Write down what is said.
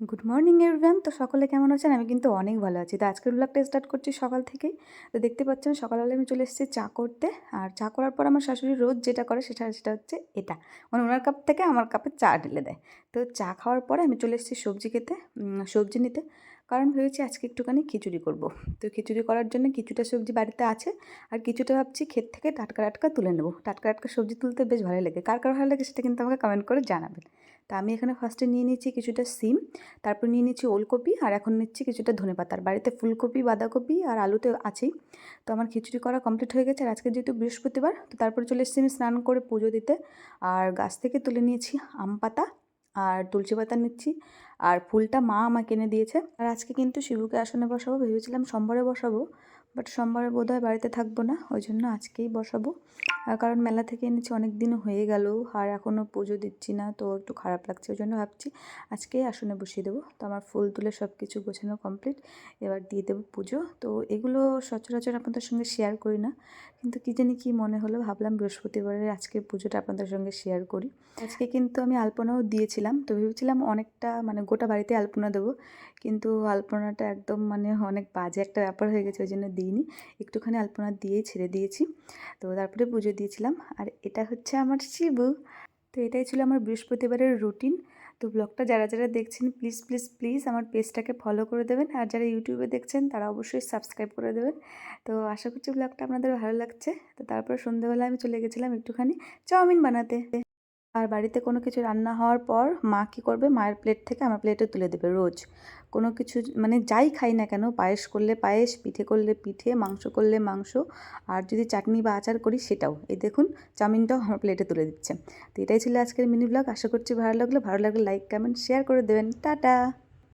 Good morning everyone তো সকলে কেমন আছেন? আমি কিন্তু অনেক ভালো আছি। তো আজকের ব্লগটা স্টার্ট করছি সকাল থেকেই। তো দেখতে পাচ্ছেন, সকালবেলা আমি চলে এসেছি চা করতে। আর চা করার পর আমার শাশুড়ি রোজ যেটা করে সেটা সেটা হচ্ছে এটা। মানে ওনার কাপ থেকে আমার কাপে চা ঢেলে দেয়। তো চা খাওয়ার পরে আমি চলে এসেছি সবজি খেতে সবজি নিতে। কারণ ভেবেছি আজকে একটুখানি খিচুড়ি করব। তো খিচুড়ি করার জন্য কিছুটা সবজি বাড়িতে আছে। আর কিছুটা ভাবছি ক্ষেত থেকে টাটকা টাটকা তুলে নেব। টাটকা টাটকা সবজি তুলতে বেশ ভালো লাগে। কার কার ভালো লাগে সেটা কিন্তু আমাকে কমেন্ট করে জানাবেন। তা আমি এখানে ফার্স্টে নিয়ে নিচ্ছি কিছুটা সিম, তারপর নিয়ে নিচ্ছি ওলকপি, আর এখন নিচ্ছি কিছুটা ধনেপাতার বাড়িতে ফুলকপি, বাঁধাকপি আর আলু তো আছেই। তো আমার খিচুড়ি করা কমপ্লিট হয়ে গেছে, আর আজকে যেহেতু বৃহস্পতিবার, তো তারপরে চলে এসেছি আমি স্নান করে পুজো দিতে। আর গাছ থেকে তুলে নিয়েছি আম পাতা, আর তুলসী পাতা নিচ্ছি। আর ফুলটা মা আমাকে এনে দিয়েছে। আর আজকে কিন্তু শিবুকে আসনে বসাবো, ভেবেছিলাম সোমবারে বসাবো। বাট সোমবারে বোধহয় বাড়িতে থাকব না ওই জন্য আজকেই বসাবো। কারণ মেলা থেকে এনেছি অনেক দিন হয়ে গেল, আর এখনও পুজো দিচ্ছি না, তো একটু খারাপ লাগছে ওই জন্য ভাবছি আজকেই আসনে বসিয়ে দেবো। তো আমার ফুল তুলে সব কিছু গোছানো কমপ্লিট এবার দিয়ে দেবো পুজো। তো এগুলো সচরাচর আপনাদের সঙ্গে শেয়ার করি না, কিন্তু কী জানি কী মনে হলো, ভাবলাম বৃহস্পতিবারের আজকের পুজোটা আপনাদের সঙ্গে শেয়ার করি। আজকে কিন্তু আমি আলপনাও দিয়েছিলাম, তো ভেবেছিলাম অনেকটা মানে গোটা বাড়িতে আলপনা দেবো, কিন্তু আলপনাটা একদম মানে অনেক বাজে একটা ব্যাপার হয়ে গেছে ওই জন্য দিইনি, একটুখানি আলপনা দিয়েই ছেড়ে দিয়েছি। তো তারপরে পুজো দিয়েছিলাম। আর এটা হচ্ছে আমার শিবু। তো এটাই ছিল আমার বৃহস্পতিবারের রুটিন। তো ব্লগটা যারা যারা দেখছেন, প্লিজ প্লিজ প্লিজ আমার পেজটাকে ফলো করে দেবেন। আর যারা ইউটিউবে দেখছেন, তারা অবশ্যই সাবস্ক্রাইব করে দেবেন। তো আশা করছি ব্লগটা আপনাদের ভালো লাগছে। তো তারপর সন্ধ্যেবেলা আমি চলে গেছিলাম একটুখানি চাউমিন বানাতে। আর বাড়িতে কোনো কিছু রান্না হওয়ার পর মা কী করবে? মায়ের প্লেট থেকে আমার প্লেটে তুলে দেবে রোজ। কোনো কিছু মানে যাই খাই না কেন, পায়েস করলে পায়েস, পিঠে করলে পিঠে, মাংস করলে মাংস, আর যদি চাটনি বা আচার করি সেটাও। এই দেখুন, চাউমিনটাও আমার প্লেটে তুলে দিচ্ছে। তো এটাই ছিল আজকের মিনি ব্লগ আশা করছি ভালো লাগল। ভালো লাগলে লাইক কমেন্ট শেয়ার করে দেবেন। টাটা!